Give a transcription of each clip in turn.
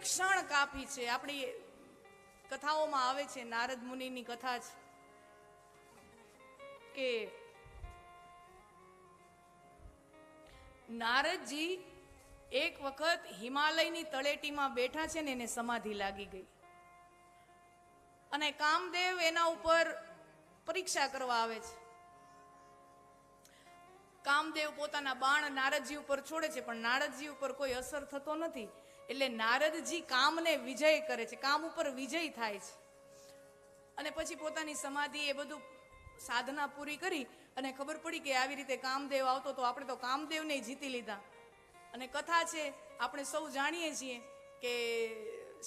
ક્ષણ કાપી છે. આપણી કથાઓમાં આવે છે, નારદ મુનિની કથા છે કે નારદજી એક વખત હિમાલયની તળેટીમાં બેઠા છે ને એને સમાધિ લાગી ગઈ. અને કામદેવ એના ઉપર પરીક્ષા કરવા આવે છે. કામદેવ પોતાના બાણ નારદજી ઉપર છોડે છે, પણ નારદજી ઉપર કોઈ અસર થતો નથી. એટલે નારદજી કામને વિજય કરે છે, કામ ઉપર વિજય થાય છે. અને પછી પોતાની સમાધિ એ બધું સાધના પૂરી કરી અને ખબર પડી કે આવી રીતે કામદેવ આવતો તો આપણે તો કામદેવને જીતી લીધા. અને કથા છે, આપણે સૌ જાણીએ છીએ કે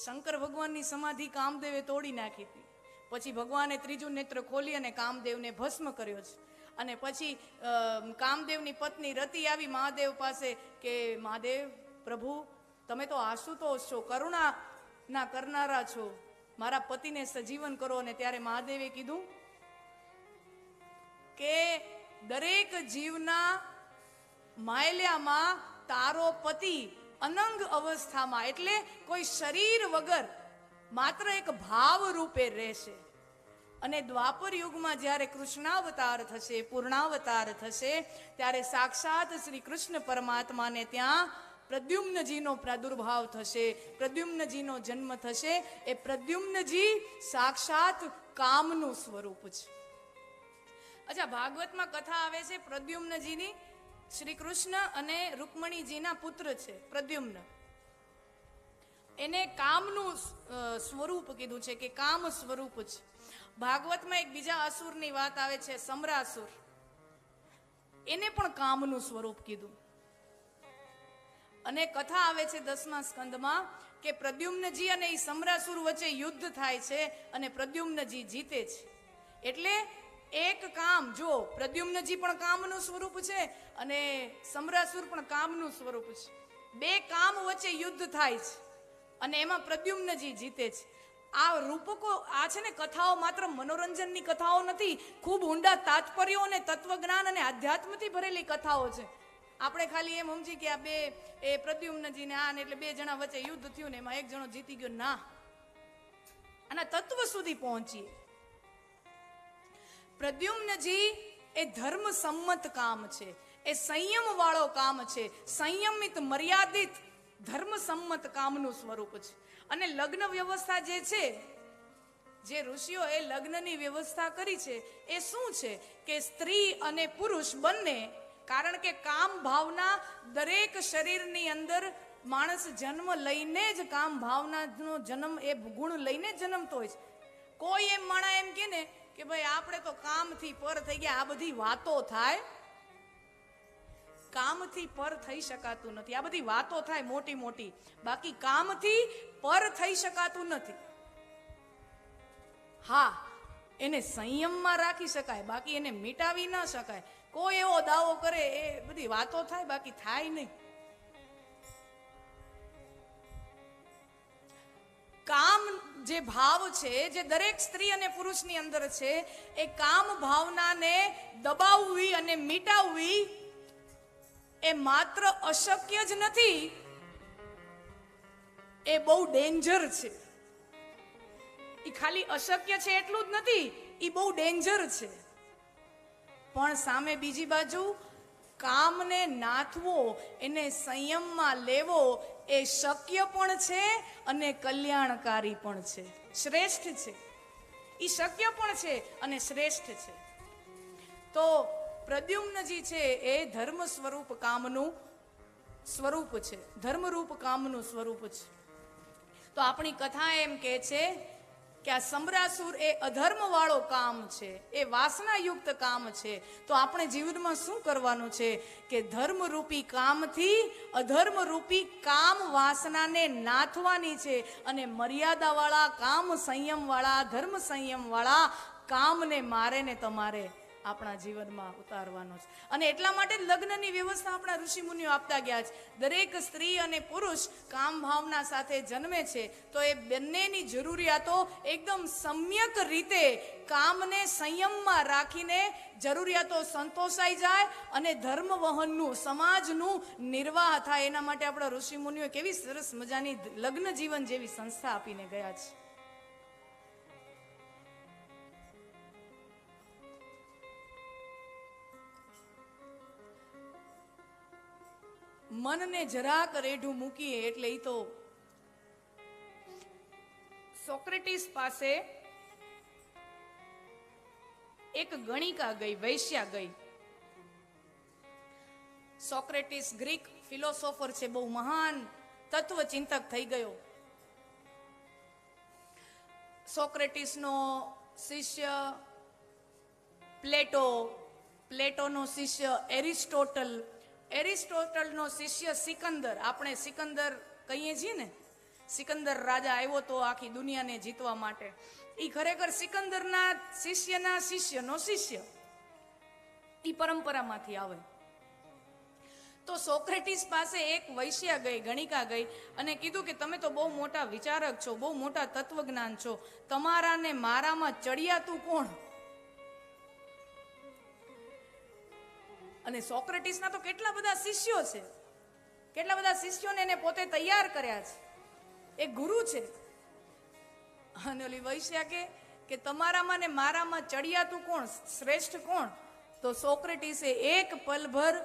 શંકર ભગવાનની સમાધિ કામદેવે તોડી નાખી હતી. પછી ભગવાને ત્રીજું નેત્ર ખોલી અને કામદેવને ભસ્મ કર્યો છે. અને પછી કામદેવની પત્ની રતિ આવી મહાદેવ પાસે કે, મહાદેવ, પ્રભુ તમે તો આશુતોષ છો કરુણા ના કરનારા છો. મારા પતિને સજીવન કરો અને ત્યારે મહાદેવે કીધું કે દરેક જીવના માયલ્યામાં તારો પતિ અનંગ અવસ્થામાં, એટલે કોઈ શરીર વગર માત્ર એક ભાવ રૂપે રહેશે. અને દ્વાપર યુગમાં જ્યારે કૃષ્ણાવતાર થશે, પૂર્ણાવતાર થશે, ત્યારે સાક્ષાત શ્રી કૃષ્ણ પરમાત્માને ત્યાં પ્રદ્યુમ્નજીનો પ્રાદુર્ભાવ થશે, પ્રદ્યુમ્નજીનો જન્મ થશે, એ પ્રદ્યુમ્નજી સાક્ષાત કામનું સ્વરૂપ છે. અચ્છા, ભાગવતમાં કથા આવે છે પ્રદ્યુમ્નજીની, શ્રી કૃષ્ણ અને રૂકમણીજીના પુત્ર છે, પ્રદ્યુમ્ન. એને કામનું સ્વરૂપ કીધું છે કે કામ સ્વરૂપ છે. ભાગવતમાં એક બીજા અસુરની વાત આવે છે, સમરાસુર. એને પણ કામનું સ્વરૂપ કીધું. અને કથા આવે છે દસમા સ્કંદમાં કે પ્રદ્યુમ્નજી અને એ સમરાસુર વચ્ચે યુદ્ધ થાય છે અને પ્રદ્યુમ્નજી જીતે છે. એટલે એક કામ, જો પ્રદ્યુમ્નજી પણ કામનું સ્વરૂપ છે અને સમરાસુર પણ કામનું સ્વરૂપ છે. બે કામ વચ્ચે યુદ્ધ થાય છે અને એમાં પ્રદ્યુમ્નજી જીતે છે. આ રૂપકો, આ છે ને કથાઓ માત્ર મનોરંજનની કથાઓ નથી, ખૂબ ઊંડા તાત્પર્યો અને તત્વજ્ઞાન અને આધ્યાત્મથી ભરેલી કથાઓ છે. આપણે ખાલી એમ સમજી કે આ બે, એ પ્રદ્યુમ્નજી ને આ એટલે બે જણા વચ્ચે યુદ્ધ થયું ને એમાં એક જણો જીતી ગયો. ના. આના તત્વ સુધી પહોંચીએ. પ્રદ્યુમ્નજી એ ધર્મ સંમત કામ છે. એ સંયમ વાળો કામ છે. સંયમિત, મર્યાદિત ધર્મ સંમત કામનું સ્વરૂપ છે. અને લગ્ન વ્યવસ્થા જે છે, જે ઋષિઓ એ લગ્નની વ્યવસ્થા કરી છે, એ શું છે? કે સ્ત્રી અને પુરુષ બંને કારણ કે કામ ભાવના દરેક શરીરની અંદર માણસ જન્મ લઈને જ કામ ભાવનાનો જન્મ, એ ગુણ લઈને જ જન્મતો હોય છે. કોઈ એમ માણા એમ કે ને કે ભાઈ આપણે તો કામથી પર થઈ ગયા, આ બધી વાતો થાય. કામથી પર થઈ શકાતું નથી. આ બધી વાતો થાય મોટી મોટી. બાકી કામથી પર થઈ શકાતું નથી. હા, એને સંયમમાં રાખી શકાય, બાકી એને મિટાવી ન શકાય. કોઈ એવો દાવો કરે, એ બધી વાતો થાય, બાકી થાય નહીં. કામ જે ભાવ છે, જે દરેક સ્ત્રી અને પુરુષની અંદર છે, એ કામ ભાવનાને દબાવવી અને મિટાવવી એ માત્ર અશક્ય જ નથી, એ બહુ ડેન્જર છે. એ ખાલી અશક્ય છે એટલું જ નથી એ બહુ ડેન્જર છે. પણ સામે બીજી બાજુ કામને નાથવો, એને સંયમમાં લેવો એ શક્ય પણ છે અને કલ્યાણકારી પણ છે. શ્રેષ્ઠ છે. એ શક્ય પણ છે અને શ્રેષ્ઠ છે. તો પ્રદ્યુમ્નજી છે એ ધર્મ સ્વરૂપ કામનું સ્વરૂપ છે. ધર્મરૂપ કામનું સ્વરૂપ છે. તો આપણી કથા એમ કે છે કે આ સમરાસુર એ અધર્મ વાળો કામ છે, એ વાસનાયુક્ત કામ છે. તો આપણે જીવનમાં શું કરવાનું છે કે ધર્મરૂપી કામથી અધર્મરૂપી કામ વાસનાને નાથવાની છે અને મર્યાદાવાળા કામ સંયમવાળા, ધર્મ સંયમવાળા કામને મારે ને તમારે આપણા જીવનમાં ઉતારવાનો છે. અને એટલા માટે લગ્નની વ્યવસ્થા આપણા ઋષિમુનિઓ આપતા ગયા છે. દરેક સ્ત્રી અને પુરુષ કામ ભાવના સાથે જન્મે છે, તો એ બંનેની જરૂરિયાતો એકદમ સમ્યક રીતે કામને સંયમમાં રાખીને જરૂરિયાતો સંતોષાઈ જાય અને ધર્મ વહનનું સમાજનું નિર્વાહ થાય. એના માટે આપણા ઋષિમુનિઓ કેવી સરસ મજાની લગ્ન જીવન જેવી સંસ્થા આપીને ગયા છે. મનને જરાક રેઢું મૂકીએ એટલે એ તો સોક્રેટિસ પાસે એક ગણિકા ગઈ, વૈશ્યા ગઈ. સોક્રેટિસ ગ્રીક ફિલોસોફર છે, બહુ મહાન તત્વચિંતક થઈ ગયો. સોક્રેટિસનો શિષ્ય પ્લેટો, પ્લેટોનો શિષ્ય એરિસ્ટોટલ એરિસ્ટોટલનો શિષ્ય સિકંદર, આપણે સિકંદર કહીએ છીએ ને, સિકંદર રાજા આવ્યો તો આખી દુનિયાને જીતવા માટે. એ ખરેખર સિકંદરના શિષ્યના શિષ્યનો શિષ્ય. એ પરંપરામાંથી આવે. તો સોક્રેટિસ પાસે એક વૈશ્યા ગઈ, ગણિકા ગઈ, અને કીધું કે તમે તો બહુ મોટા વિચારક છો, બહુ મોટા તત્વજ્ઞાન છો, તમારાને મારામાં ચડિયાતું કોણ? અને સોક્રેટિસના તો કેટલા બધા શિષ્યો છે. કેટલા બધા શિષ્યોને એને પોતે તૈયાર કર્યા છે. એ ગુરુ છે. અને ઓલી વૈશ્યા કે કે તમારામાં ને મારામાં ચડિયાતું કોણ? શ્રેષ્ઠ કોણ? તો સોક્રેટિસે એક પલભર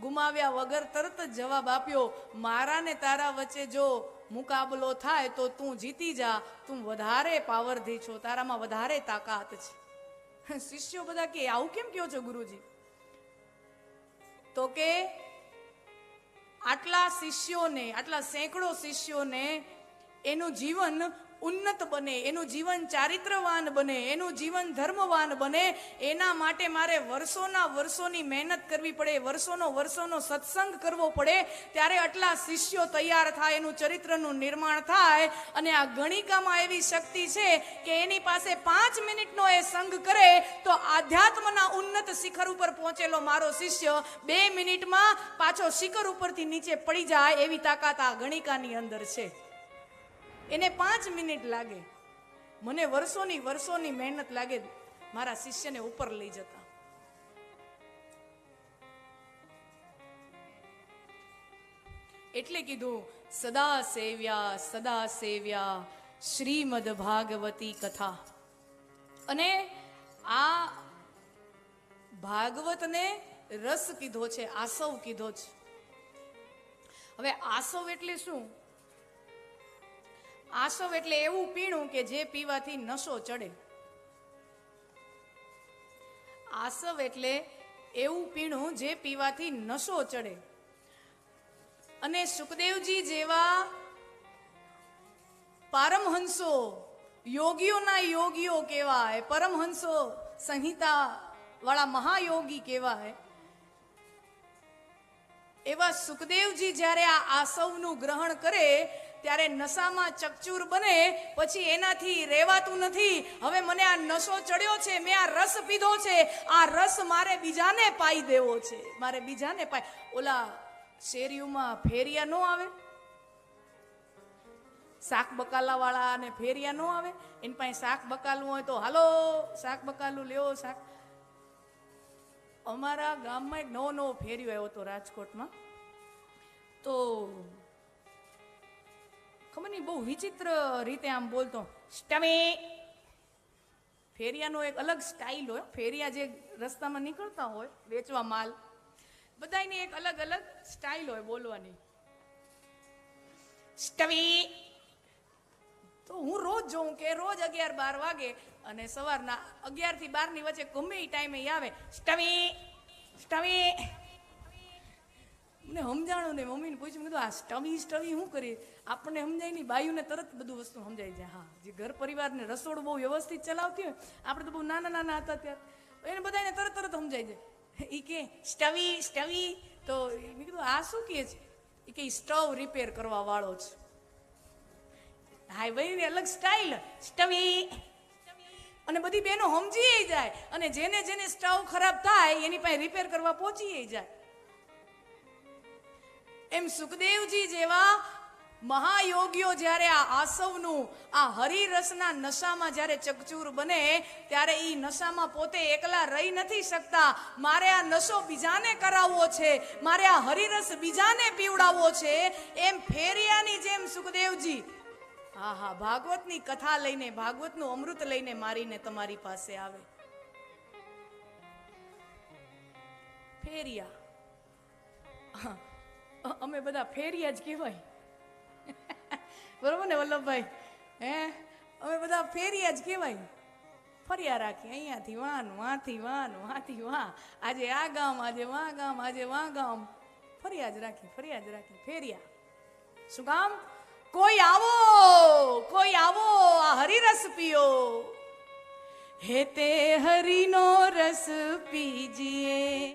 ગુમાવ્યા વગર તરત જ જવાબ આપ્યો, મારા ને તારા વચ્ચે જો મુકાબલો થાય તો તું જીતી જા. તું વધારે પાવરધી છો. તારામાં વધારે તાકાત છે. શિષ્યો બધા કે, આવું કેમ કયો છો ગુરુજી? તો કે આટલા શિષ્યોને આટલા સેંકડો શિષ્યોને એનું જીવન ઉન્નત બને, એનું જીવન ચારિત્રવાન બને, એનું જીવન ધર્મવાન બને, એના માટે મારે વર્ષોના વર્ષોની મહેનત કરવી પડે, વર્ષોનો વર્ષોનો સત્સંગ કરવો પડે, ત્યારે આટલા શિષ્યો તૈયાર થાય, એનું ચરિત્રનું નિર્માણ થાય, અને આ ગણિકામાં એવી શક્તિ છે કે એની પાસે પાંચ મિનિટનો એ સંગ કરે, તો આધ્યાત્મના ઉન્નત શિખર ઉપર પહોંચેલો મારો શિષ્ય બે મિનિટમાં પાછો શિખર ઉપરથી નીચે પડી જાય, એવી તાકાત આ ગણિકાની અંદર છે. એને પાંચ મિનિટ લાગે. મને વર્ષોની વર્ષોની મહેનત લાગે મારા શિષ્યને ઉપર લઈ જતા. એટલે કીધું, સદા સેવ્યા સદા સેવ્યા, શ્રીમદ ભાગવતી કથા. અને આ ભાગવતને રસ કીધો છે, આસવ કીધો છે. હવે આસવ એટલે શું? આસવ એટલે એવું પીણું કે જે પીવાથી નશો ચડે. આસવ એટલે એવું પીણું જે પીવાથી નશો ચડે. અને સુખદેવજી જેવા પારમહંસો, યોગીઓના યોગીઓ કહેવાય, પરમહંસો સંહિતા વાળા મહાયોગી કહેવાય. એવા સુખદેવજી જ્યારે આ આસવનું ગ્રહણ કરે ત્યારે નશામાં ચકચૂર બને, પછી એનાથી રહેવાતું નથી. હવે મને આ નશો ચડ્યો છે, મેં આ રસ પીધો છે, આ રસ મારે બીજાને પાઈ દેવો છે. મારે બીજાને પાઈ. ઓલા શેરીઓમાં ફેરિયા ન આવે? શાક બકાલા વાળા અને ફેરિયા ન આવે? એની પાસે શાક બકાલું હોય તો, હાલો, શાક બકાલું લેવો શાક. અમારા ગામમાં એક નવો નવો ફેરિયો આવ્યો હતો રાજકોટમાં. તો ખબર નહીં, બહુ વિચિત્ર રીતે આમ બોલતો. સ્ટમી. ફેરિયાનો એક અલગ સ્ટાઇલ હોય. ફેરિયા જે રસ્તામાં નીકળતા હોય, વેચવા માલ. બધાની એક અલગ અલગ સ્ટાઇલ હોય બોલવાની. સ્ટવી તો હું રોજ જોઉં કે રોજ અગિયાર બાર વાગે અને સવારના અગિયારથી બારની વચ્ચે ગમે એ ટાઈમે આવે. સ્ટવી સ્ટવી મને સમજાણું ને મમ્મીને પૂછ્યું, મેં કીધું, આ સ્ટવી સ્ટવી શું કરી? આપણને સમજાય નહીં, બાયુને તરત બધું વસ્તુ સમજાઈ જાય. હા, જે ઘર પરિવારને રસોડું બહુ વ્યવસ્થિત ચલાવતી હોય, આપણે તો બહુ નાના નાના હતા ત્યારે. એને બધાને તરત તરત સમજાઈ જાય. એ કે, સ્ટવી સ્ટવી. તો મેં કીધું, આ શું કહે છે? એ કે સ્ટવ રિપેર કરવા વાળો છે. હાય ભાઈ અલગ સ્ટાઇલ. સ્ટવી. અને બધી બહેનો સમજી જાય. અને જેને જેને સ્ટવ ખરાબ થાય, એની પાસે રિપેર કરવા પહોંચી જાય. એમ સુખદેવજી જેવા મહાયોગીઓ જ્યારે આ આસવનું, આ હરિરસના નશામાં જ્યારે ચકચૂર બને, ત્યારે એ નશામાં પોતે એકલા રહી નથી શકતા. મારે આ નશો બીજાને કરાવવો છે, મારે આ હરિરસ બીજાને પીવડાવવો છે, એમ ફેરિયાની જેમ સુખદેવજી. હા હા, ભાગવતની કથા લઈને, ભાગવતનું અમૃત લઈને મારીને તમારી પાસે આવે. ફેરિયા. અમે બધા ફેરિયા જ કહેવાય. બરોબર ને વલ્લભભાઈ? હે? અમે બધા ફેરિયા જ કહેવાય. ફર્યા રાખીએ અહીંયાથી વાન, વાંથી વાન, વાંથી વાં. આજે આ ગામ, આજે વા ગામ, આજે વા ગામ. ફર્યા જ રાખી, ફર્યા જ રાખી, ફેરિયા. શું કામ? કોઈ આવો કોઈ આવો, આ હરિરસ પીઓ. હે તે હરિનો રસ પીજીએ.